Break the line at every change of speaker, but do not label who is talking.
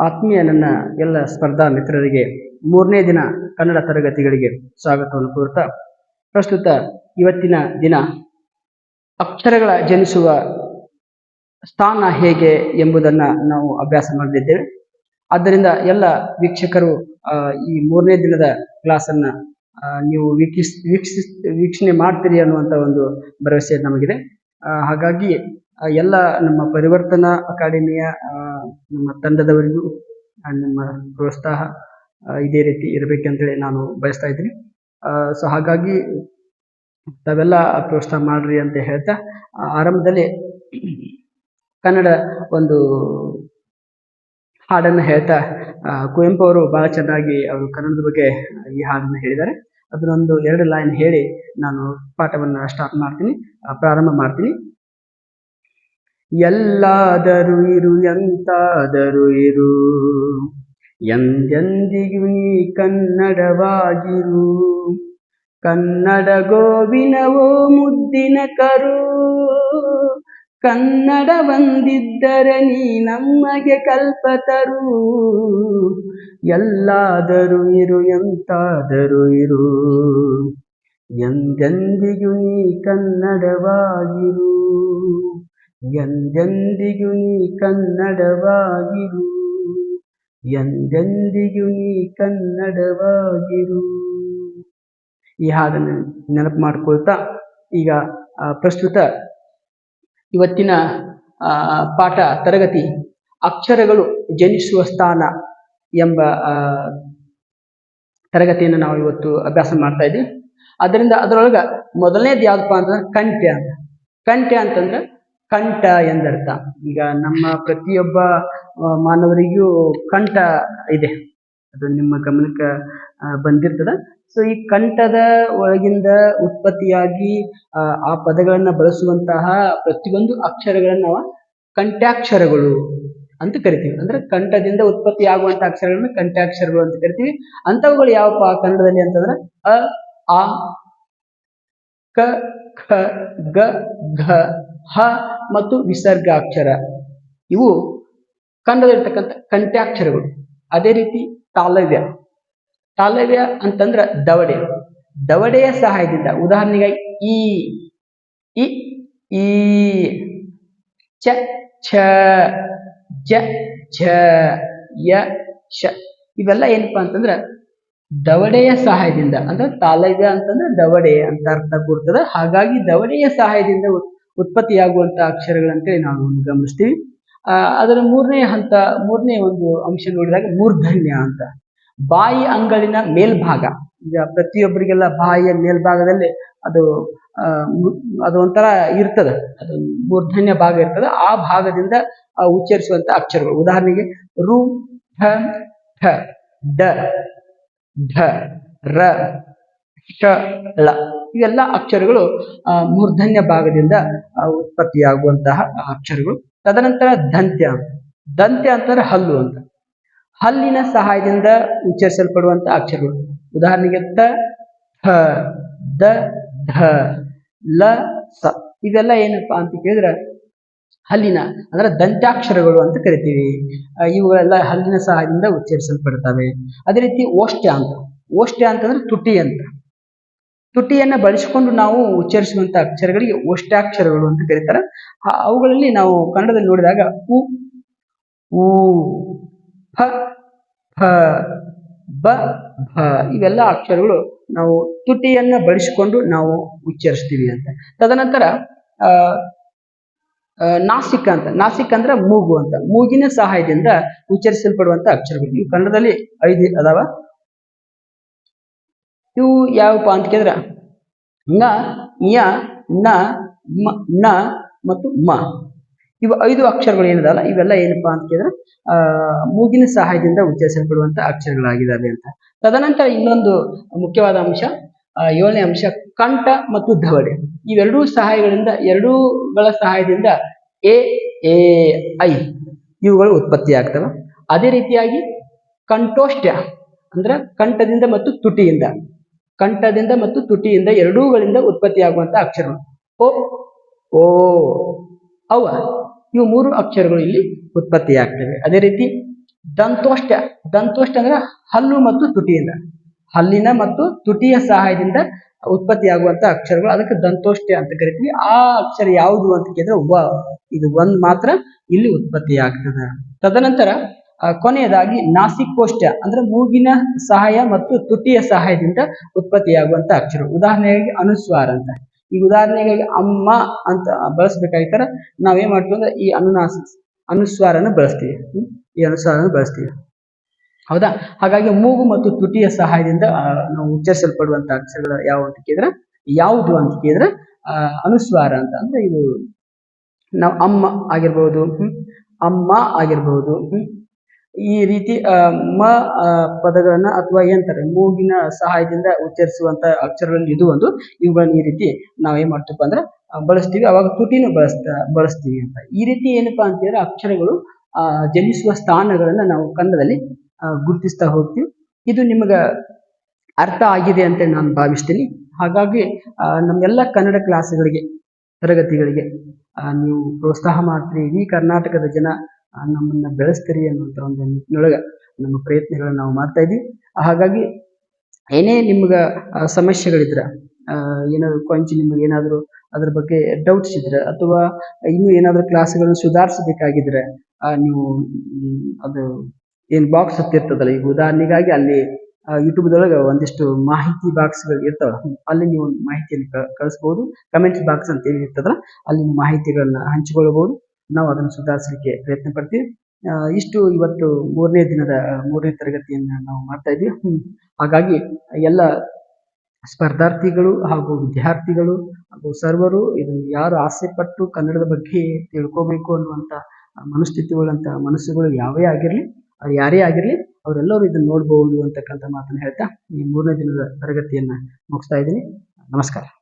ಆತ್ಮೀಯ ನನ್ನ ಎಲ್ಲ ಸ್ಪರ್ಧಾ ಮಿತ್ರರಿಗೆ ಮೂರನೇ ದಿನ ಕನ್ನಡ ತರಗತಿಗಳಿಗೆ ಸ್ವಾಗತವನ್ನು ಕೋರ್ತಾ ಪ್ರಸ್ತುತ ಇವತ್ತಿನ ದಿನ ಅಕ್ಷರಗಳ ಜನಿಸುವ ಸ್ಥಾನ ಹೇಗೆ ಎಂಬುದನ್ನು ನಾವು ಅಭ್ಯಾಸ ಮಾಡಲಿದ್ದೇವೆ ಆದ್ದರಿಂದ ಎಲ್ಲ ವೀಕ್ಷಕರು ಈ ಮೂರನೇ ದಿನದ ಕ್ಲಾಸನ್ನು ನೀವು ವೀಕ್ಷಿಸ್ ವೀಕ್ಷಿಸ್, ವೀಕ್ಷಣೆ ಮಾಡ್ತೀರಿ ಅನ್ನುವಂಥ ಒಂದು ಭರವಸೆ ನಮಗಿದೆ. ಹಾಗಾಗಿ ಎಲ್ಲ ನಮ್ಮ ಪರಿವರ್ತನಾ ಅಕಾಡೆಮಿಯ ನಮ್ಮ ತಂಡದವರಿಗೂ ನಮ್ಮ ಪ್ರೋತ್ಸಾಹ ಇದೇ ರೀತಿ ಇರಬೇಕಂತೇಳಿ ನಾನು ಬಯಸ್ತಾ ಇದ್ದೀನಿ. ಸೊ ಹಾಗಾಗಿ ತಾವೆಲ್ಲ ಪ್ರೋತ್ಸಾಹ ಮಾಡ್ರಿ ಅಂತ ಹೇಳ್ತಾ ಆರಂಭದಲ್ಲಿ ಕನ್ನಡ ಒಂದು ಹಾಡನ್ನು ಹೇಳ್ತಾ ಕುವೆಂಪು ಅವರು ಬಹಳ ಚೆನ್ನಾಗಿ ಅವರು ಕನ್ನಡದ ಬಗ್ಗೆ ಈ ಹಾಡನ್ನು ಹೇಳಿದ್ದಾರೆ. ಅದನ್ನೊಂದು ಎರಡು ಲೈನ್ ಹೇಳಿ ನಾನು ಪಾಠವನ್ನು ಸ್ಟಾರ್ಟ್ ಮಾಡ್ತೀನಿ ಪ್ರಾರಂಭ ಮಾಡ್ತೀನಿ. ಎಲ್ಲಾದರೂ ಇರು, ಎಂತಾದರೂ ಇರು. ಎಂದೆಂದಿಗೂ ನೀ ಕನ್ನಡವಾಗಿರು. ಕನ್ನಡ ಗೋವಿನವೋ ಮುದ್ದಿನ ಕರು. ಕನ್ನಡ ಬಂದಿದ್ದರೆ ನೀ ನಮಗೆ ಕಲ್ಪತರು ಎಲ್ಲಾದರೂ ಇರು, ಎಂತಾದರೂ ಇರು. ಎಂದೆಂದಿಗೂ ನೀ ಕನ್ನಡವಾಗಿರು. ಎಂದೆಂದಿಗೂ ನೀ ಕನ್ನಡವಾಗಿರು. ಎಂದೆಂದಿಗೂ ನೀ ಕನ್ನಡವಾಗಿರು. ಈ ಹಾಡನ್ನು ನೆನಪು ಮಾಡ್ಕೊಳ್ತಾ, ಈಗ ಪ್ರಸ್ತುತ ಇವತ್ತಿನ ಪಾಠ ತರಗತಿ ಅಕ್ಷರಗಳು ಜನಿಸುವ ಸ್ಥಾನ ಎಂಬ ತರಗತಿಯನ್ನು ನಾವು ಇವತ್ತು ಅಭ್ಯಾಸ ಮಾಡ್ತಾ ಇದ್ದೀವಿ. ಅದರಿಂದ ಅದರೊಳಗೆ ಮೊದಲನೇದು ಯಾವುದಪ್ಪ ಅಂತಂದ್ರೆ ಕಂಠ್ಯ ಅಂತ. ಕಂಠ್ಯ ಅಂತಂದ್ರೆ ಕಂಠ ಎಂದರ್ಥ. ಈಗ ನಮ್ಮ ಪ್ರತಿಯೊಬ್ಬ ಆ, ಮಾನವರಿಗೂ ಕಂಠ ಇದೆ. ಅದು ನಿಮ್ಮ ಗಮನಕ್ಕೆ ಆ, ಬಂದಿರ್ತದ. ಸೊ ಈ ಕಂಠದ ಒಳಗಿಂದ ಉತ್ಪತ್ತಿಯಾಗಿ ಆ, ಆ ಪದಗಳನ್ನ ಬಳಸುವಂತಹ ಪ್ರತಿಯೊಂದು ಅಕ್ಷರಗಳನ್ನ ನಾವು ಕಂಠಾಕ್ಷರಗಳು ಅಂತ ಕರಿತೀವಿ. ಅಂದ್ರೆ ಕಂಠದಿಂದ ಉತ್ಪತ್ತಿ ಆಗುವಂತಹ ಅಕ್ಷರಗಳನ್ನ ಕಂಠಾಕ್ಷರಗಳು ಅಂತ ಕರಿತೀವಿ. ಅಂತವುಗಳು ಯಾವಪ್ಪ ಕನ್ನಡದಲ್ಲಿ ಅಂತಂದ್ರೆ ಅ ಆ ಕ ಖ ಗ ಘ ಹ ಮತ್ತು ವಿಸರ್ಗ ಅಕ್ಷರ ಇವು ಕನ್ನಡದಲ್ಲಿರ್ತಕ್ಕಂಥ ಕಂಠ್ಯಾಕ್ಷರಗಳು ಅದೇ ರೀತಿ ತಾಲವ್ಯ. ತಾಲವ್ಯ ಅಂತಂದ್ರೆ ದವಡೆ. ದವಡೆಯ ಸಹಾಯದಿಂದ ಉದಾಹರಣೆಗೆ ಈ, ಇ, ಈ, ಚ, ಛ, ಜ ಝ ಯ ಶ ಇವೆಲ್ಲ ಏನಪ್ಪಾ ಅಂತಂದ್ರೆ ದವಡೆಯ ಸಹಾಯದಿಂದ. ಅಂದ್ರೆ ತಾಲವ್ಯ ಅಂತಂದ್ರೆ ದವಡೆ ಅಂತ ಅರ್ಥ ಕೊಡ್ತದೆ. ಹಾಗಾಗಿ ದವಡೆಯ ಸಹಾಯದಿಂದ ಉತ್- ಉತ್ಪತ್ತಿಯಾಗುವಂತ ಅಕ್ಷರಗಳಂತೇಳಿ ನಾವು ಗಮನಿಸ್ತೀವಿ. ಅದರ ಮೂರನೇ ಹಂತ, ಮೂರನೇ ಒಂದು ಅಂಶ ನೋಡಿದಾಗ ಮೂರ್ಧನ್ಯ ಅಂತ. ಬಾಯಿ ಅಂಗಳಿನ ಮೇಲ್ಭಾಗ. ಈಗ ಪ್ರತಿಯೊಬ್ಬರಿಗೆಲ್ಲ ಬಾಯಿಯ ಮೇಲ್ಭಾಗದಲ್ಲಿ ಅದು ಅದು ಒಂಥರ ಇರ್ತದೆ. ಅದು ಮೂರ್ಧನ್ಯ ಭಾಗ ಇರ್ತದೆ. ಆ ಭಾಗದಿಂದ ಉಚ್ಚರಿಸುವಂತ ಅಕ್ಷರಗಳು. ಉದಾಹರಣೆಗೆ ರು, ಠ ಠ, ಡ, ಢ, ರ ಶ ಳ. ಇವೆಲ್ಲ ಅಕ್ಷರಗಳು ಆ, ಮೂರ್ಧನ್ಯ ಭಾಗದಿಂದ ಉತ್ಪತ್ತಿಯಾಗುವಂತಹ ಅಕ್ಷರಗಳು. ತದನಂತರ ದಂತ್ಯ ದಂತ್ಯ ಅಂತಂದ್ರೆ ಹಲ್ಲು ಅಂತ. ಹಲ್ಲಿನ ಸಹಾಯದಿಂದ ಉಚ್ಚರಿಸಲ್ಪಡುವಂತಹ ಅಕ್ಷರಗಳು. ಉದಾಹರಣೆಗೆ ತ ಹ ದ ಧ ಲ ಸ. ಇವೆಲ್ಲ ಏನಪ್ಪಾ ಅಂತ ಕೇಳಿದ್ರೆ ಹಲ್ಲಿನ ಅಂದ್ರೆ ದಂತ್ಯಾಕ್ಷರಗಳು ಅಂತ ಕರಿತೀವಿ. ಇವುಗಳೆಲ್ಲ ಹಲ್ಲಿನ ಸಹಾಯದಿಂದ ಉಚ್ಚರಿಸಲ್ಪಡ್ತವೆ ಅದೇ ರೀತಿ ಓಷ್ಟ್ಯ ಅಂತ. ಓಷ್ಟ್ಯ ಅಂತಂದ್ರೆ ತುಟಿ ಅಂತ. ತುಟಿಯನ್ನ ಬಳಸಿಕೊಂಡು ನಾವು ಉಚ್ಚರಿಸುವಂತ ಅಕ್ಷರಗಳಿಗೆ ಒಷ್ಟಾಕ್ಷರಗಳು ಅಂತ ಕರೀತಾರೆ. ಅವುಗಳಲ್ಲಿ ನಾವು ಕನ್ನಡದಲ್ಲಿ ನೋಡಿದಾಗ ಉ ಊ ಫ ಫ, ಬ, ಭ ಇವೆಲ್ಲ ಅಕ್ಷರಗಳು ನಾವು ತುಟಿಯನ್ನ ಬಳಸಿಕೊಂಡು ನಾವು ಉಚ್ಚರಿಸ್ತೀವಿ ಅಂತ. ತದನಂತರ ನಾಸಿಕ ಅಂತ. ನಾಸಿಕ ಅಂದ್ರೆ ಮೂಗು ಅಂತ. ಮೂಗಿನ ಸಹಾಯದಿಂದ ಉಚ್ಚರಿಸಲ್ಪಡುವಂತ ಅಕ್ಷರಗಳು. ಕನ್ನಡದಲ್ಲಿ ಐದು ಅದಾವ ಇವು ಯಾವಪ್ಪ ಅಂತ ಕೇಳಿದ್ರ? ನ, ಯ, ನ, ಮ, ನ ಮತ್ತು ಮ. ಇವು ಐದು ಅಕ್ಷರಗಳು ಏನಿದಲ್ಲ ಇವೆಲ್ಲ ಏನಪ್ಪಾ ಅಂತ ಕೇಳಿದ್ರೆ ಮೂಗಿನ ಸಹಾಯದಿಂದ ಉಚ್ಚರಿಸಲ್ಪಡುವಂತ ಅಕ್ಷರಗಳಾಗಿದ್ದಾವೆ ಅಂತ. ತದನಂತರ ಇನ್ನೊಂದು ಮುಖ್ಯವಾದ ಅಂಶ ಏಳನೇ ಅಂಶ, ಕಂಠ ಮತ್ತು ಧವಡೆ. ಇವೆರಡೂ ಸಹಾಯಗಳಿಂದ, ಎರಡೂಗಳ ಸಹಾಯದಿಂದ ಎ ಎ, ಐ ಇವುಗಳು ಉತ್ಪತ್ತಿ ಆಗ್ತವೆ. ಅದೇ ರೀತಿಯಾಗಿ ಕಂಠೋಷ್ಠ ಅಂದ್ರೆ ಕಂಠದಿಂದ ಮತ್ತು ತುಟಿಯಿಂದ. ಕಂಠದಿಂದ ಮತ್ತು ತುಟಿಯಿಂದ ಎರಡೂಗಳಿಂದ ಉತ್ಪತ್ತಿಯಾಗುವಂತ ಅಕ್ಷರಗಳು. ಓ ಓ ಅವ ಇವು ಮೂರು ಅಕ್ಷರಗಳು ಇಲ್ಲಿ ಉತ್ಪತ್ತಿಯಾಗ್ತವೆ. ಅದೇ ರೀತಿ ದಂತೋಷ್ಟ ದಂತೋಷ್ಟ ಅಂದ್ರೆ ಹಲ್ಲು ಮತ್ತು ತುಟಿಯಿಂದ. ಹಲ್ಲಿನ ಮತ್ತು ತುಟಿಯ ಸಹಾಯದಿಂದ ಉತ್ಪತ್ತಿಯಾಗುವಂತ ಅಕ್ಷರಗಳು. ಅದಕ್ಕೆ ದಂತೋಷ್ಟ ಅಂತ ಕರಿತೀವಿ. ಆ ಅಕ್ಷರ ಯಾವುದು ಅಂತ ಕೇಳಿದ್ರೆ, ವ, ಇದು ಒಂದ್ ಮಾತ್ರ ಇಲ್ಲಿ ಉತ್ಪತ್ತಿ ಆಗ್ತದ ತದನಂತರ ಕೊನೆಯದಾಗಿ ನಾಸಿಕೋಷ್ಟ ಅಂದ್ರೆ ಮೂಗಿನ ಸಹಾಯ ಮತ್ತು ತುಟಿಯ ಸಹಾಯದಿಂದ ಉತ್ಪತ್ತಿಯಾಗುವಂತ ಅಕ್ಷರ ಉದಾಹರಣೆಗೆ ಅನುಸ್ವಾರ ಅಂತ ಈ ಉದಾಹರಣೆಗಾಗಿ ಅಮ್ಮ ಅಂತ ಬಳಸ್ಬೇಕಾಗಿತ್ತಾರ, ನಾವೇನ್ ಮಾಡ್ತೀವಿ ಅಂದ್ರೆ ಈ ಅನುನಾಸ, ಅನುಸ್ವಾರನ ಬಳಸ್ತೀವಿ? ಈ ಅನುಸ್ವಾರನ ಬಳಸ್ತೀವಿ ಹೌದಾ ಹಾಗಾಗಿ ಮೂಗು ಮತ್ತು ತುಟಿಯ ಸಹಾಯದಿಂದ ನಾವು ಉಚ್ಚರಿಸಲ್ಪಡುವಂತ ಅಕ್ಷರಗಳು ಯಾವ ಅಂತ ಕೇಳಿದ್ರೆ, ಯಾವುದು ಅಂತ ಕೇಳಿದ್ರೆ ಅನುಸ್ವಾರ ಅಂತ ಅಂದ್ರೆ ಇದು, ನಾವು ಅಮ್ಮ ಆಗಿರ್ಬೋದು? ಅಮ್ಮ ಆಗಿರ್ಬೋದು? ಈ ರೀತಿ ಮ ಪದಗಳನ್ನ ಅಥವಾ ಏನಂತಾರೆ ಮೂಗಿನ ಸಹಾಯದಿಂದ ಉಚ್ಚರಿಸುವಂತ ಅಕ್ಷರಗಳಲ್ಲಿ ಇದು ಒಂದು. ಇವುಗಳನ್ನ ಈ ರೀತಿ ನಾವು ಏನ್ ಮಾಡ್ತೀವಪ್ಪ ಅಂದ್ರೆ ಬಳಸ್ತೀವಿ. ಅವಾಗ ತುಟಿನ ಬಳಸ್ತಾ, ಬಳಸ್ತೀವಿ ಅಂತ. ಈ ರೀತಿ ಏನಪ್ಪಾ ಅಂತ ಹೇಳಿದ್ರೆ ಅಕ್ಷರಗಳು ಜನಿಸುವ ಸ್ಥಾನಗಳನ್ನ ನಾವು ಕನ್ನಡದಲ್ಲಿ ಗುರುತಿಸ್ತಾ ಹೋಗ್ತೀವಿ. ಇದು ನಿಮಗ ಅರ್ಥ ಆಗಿದೆ ಅಂತ ನಾನು ಭಾವಿಸ್ತೀನಿ. ಹಾಗಾಗಿ ನಮ್ಮೆಲ್ಲ ಕನ್ನಡ ಕ್ಲಾಸ್ಗಳಿಗೆ, ತರಗತಿಗಳಿಗೆ ನೀವು ಪ್ರೋತ್ಸಾಹ ಮಾಡ್ತೀರಿ. ಇಡೀ ಕರ್ನಾಟಕದ ಜನ ನಮ್ಮನ್ನ ಬೆಳೆಸ್ತೀರಿ ಅನ್ನುವಂತ ಒಂದು ನಿಟ್ಟಿನೊಳಗೆ ನಮ್ಮ ಪ್ರಯತ್ನಗಳನ್ನ ನಾವು ಮಾಡ್ತಾ ಇದ್ದೀವಿ. ಹಾಗಾಗಿ ಏನೇ ನಿಮ್ಗ ಸಮಸ್ಯೆಗಳಿದ್ರ ಏನಾದ್ರು ಕೊಂಚ ನಿಮ್ಗೆ ಏನಾದ್ರು ಅದ್ರ ಬಗ್ಗೆ ಡೌಟ್ಸ್ ಇದ್ರೆ ಅಥವಾ ಇನ್ನೂ ಏನಾದ್ರು ಕ್ಲಾಸ್ಗಳನ್ನ ಸುಧಾರಿಸಬೇಕಾಗಿದ್ರೆ ನೀವು ಅದು ಏನ್ ಬಾಕ್ಸ್ ಹತ್ತಿರ್ತದಲ್ಲ, ಈಗ ಉದಾಹರಣೆಗಾಗಿ ಅಲ್ಲಿ ಯೂಟ್ಯೂಬ್ದೊಳಗೆ ಒಂದಿಷ್ಟು ಮಾಹಿತಿ ಬಾಕ್ಸ್ಗಳು ಇರ್ತಾವಲ್ಲ, ಅಲ್ಲಿ ನೀವು ಮಾಹಿತಿಯನ್ನು ಕಳಿಸಬಹುದು ಕಳಿಸ್ಬೋದು ಕಮೆಂಟ್ ಬಾಕ್ಸ್ ಅಂತ ಏನಿರ್ತದ ಅಲ್ಲಿ ಮಾಹಿತಿಗಳನ್ನ ಹಂಚಿಕೊಳ್ಳಬಹುದು ನಾವು ಅದನ್ನು ಸುಧಾರಿಸಲಿಕ್ಕೆ ಪ್ರಯತ್ನ ಪಡ್ತೀವಿ. ಇಷ್ಟು ಇವತ್ತು ಮೂರನೇ ದಿನದ ಮೂರನೇ ತರಗತಿಯನ್ನು ನಾವು ಮಾಡ್ತಾ ಇದ್ದೀವಿ ಹಾಗಾಗಿ ಎಲ್ಲ ಸ್ಪರ್ಧಾರ್ಥಿಗಳು ಹಾಗೂ ವಿದ್ಯಾರ್ಥಿಗಳು ಹಾಗೂ ಸರ್ವರು ಇದು ಯಾರು ಆಸೆ ಪಟ್ಟು ಕನ್ನಡದ ಬಗ್ಗೆ ತಿಳ್ಕೋಬೇಕು ಅನ್ನುವಂಥ ಮನಸ್ಥಿತಿ ಉಳ್ಳಂತ ಮನಸ್ಸುಗಳು ಯಾವೇ ಆಗಿರಲಿ, ಅವ್ರು ಯಾರೇ ಆಗಿರಲಿ ಅವರೆಲ್ಲರೂ ಇದನ್ನು ನೋಡ್ಬೋದು ಅಂತಕ್ಕಂಥ ಮಾತನ್ನು ಹೇಳ್ತಾ ಈ ಮೂರನೇ ದಿನದ ತರಗತಿಯನ್ನು ಮುಗಿಸ್ತಾ ಇದ್ದೀನಿ. ನಮಸ್ಕಾರ.